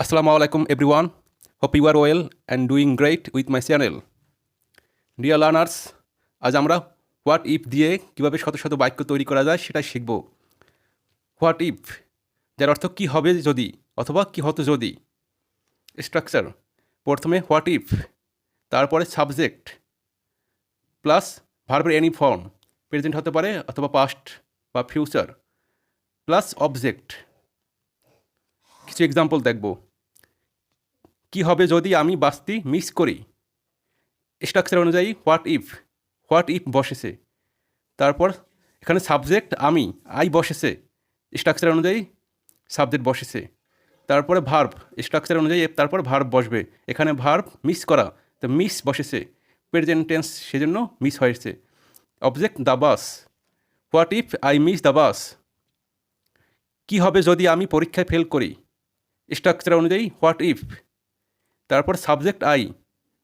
Assalamu alaikum, everyone. Hope you are well and doing great with my channel. Dear learners আজ আমরা what if দিয়ে কীভাবে শত শত বাক্য তৈরি করা যায় সেটা শিখব। হোয়াট ইফ যার অর্থ কী হবে যদি অথবা কী হতো যদি। স্ট্রাকচার প্রথমে হোয়াট ইফ তারপরে সাবজেক্ট প্লাস ভার্বের এনি ফর্ম প্রেজেন্ট হতে পারে অথবা পাস্ট বা ফিউচার প্লাস অবজেক্ট কিছু এক্সাম্পল দেখব। কি হবে যদি আমি বাস্তি মিস করি? স্ট্রাকচার অনুযায়ী হোয়াট ইফ হোয়াট ইফ বসেছে? তারপর এখানে সাবজেক্ট আমি আই বসেছে। স্ট্রাকচার অনুযায়ী সাবজেক্ট বসেছে। তারপরে ভার্ব স্ট্রাকচার অনুযায়ী তারপর ভার্ব বসবে। এখানে ভার্ব মিস করা, তো মিস বসেছে। প্রেজেন্ট টেন্স সেজন্য মিস হয়েছে। Object the bus what if I miss the bus কী হবে যদি আমি পরীক্ষায় ফেল করি? স্ট্রাকচার অনুযায়ী হোয়াট ইফ তারপর subject I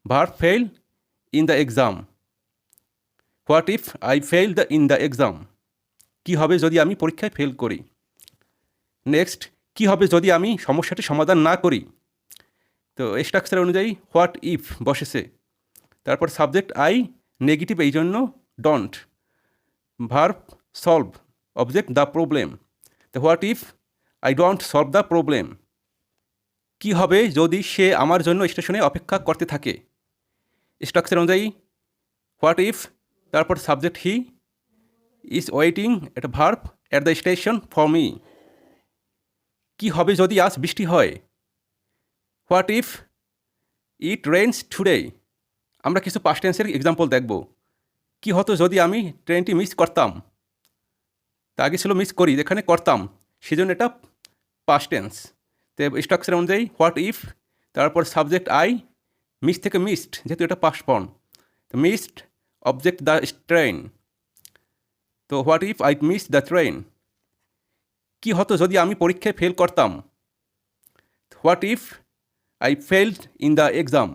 verb fail in the exam. What if I fail the, in the exam? কী হবে যদি আমি পরীক্ষায় ফেল করি? নেক্সট, কী হবে যদি আমি সমস্যাটি সমাধান না করি? তো স্ট্রাকচার অনুযায়ী হোয়াট ইফ বসেছে। তারপর সাবজেক্ট আই, নেগেটিভ এই জন্য don't. Verb solve, object the problem. তো what if I don't solve the problem? কী হবে যদি সে আমার জন্য স্টেশনে অপেক্ষা করতে থাকে? স্ট্রাকচার অনুযায়ী হোয়াট ইফ তারপর subject he is waiting at verb at the station for me কী হবে যদি আজ বৃষ্টি হয়? What if it rains today আমরা কিছু পাস্ট টেন্সের এক্সাম্পল দেখব। কি হতো যদি আমি ট্রেনটি মিস করতাম? তা আগে ছিল মিস করি, যেখানে করতাম, সেজন্য এটা পাস্ট টেন্স তো স্ট্রাকচার অনুযায়ী হোয়াট ইফ তারপর সাবজেক্ট আই মিস থেকে মিসড যেহেতু এটা পাস্ট ফর্ম তো মিসড অবজেক্ট দ্য ট্রেন তো what if I miss the train কী হতো যদি আমি পরীক্ষায় ফেল করতাম what if I failed in the exam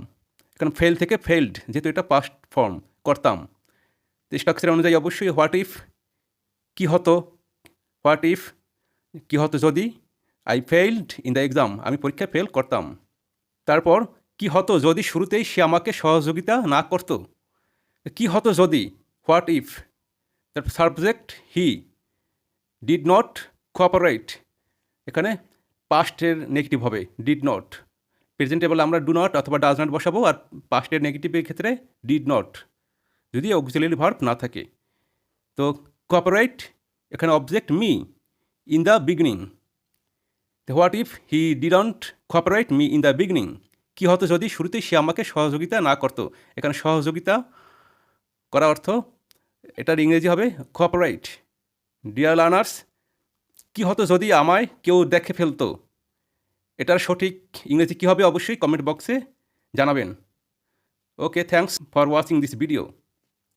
এখানে ফেল থেকে ফেলড যেহেতু এটা পাস্ট ফর্ম করতাম, তো স্ট্রাকচার অনুযায়ী অবশ্যই হোয়াট ইফ কী হতো হোয়াট ইফ কী হতো যদি I failed in the exam আমি পরীক্ষায় ফেল করতাম। তারপর, কি হতো যদি শুরুতেই সে আমাকে সহযোগিতা না করতো? কি হতো যদি? হোয়াট ইফ তারপর subject he did not cooperate এখানে পাস্টের নেগেটিভ হবে। ডিড নট প্রেজেন্টেবল আমরা ডু নট অথবা ডাজ নট বসাবো আর পাস্টের নেগেটিভের ক্ষেত্রে ডিড নট যদি অক্সিলারি ভার্ব না থাকে। তো কোঅপারেট এখানে object me in the beginning what if he didn't cooperate me in the beginning কী হতো যদি শুরুতেই সে আমাকে সহযোগিতা না করতো? এখানে সহযোগিতা করা অর্থ, এটার ইংরেজি হবে কোঅপারেট ডিয়ার লার্নার্স কী হতো যদি আমায় কেউ দেখে ফেলতো? এটার সঠিক ইংরেজি কী হবে? অবশ্যই কমেন্ট বক্সে জানাবেন। Okay thanks for watching this video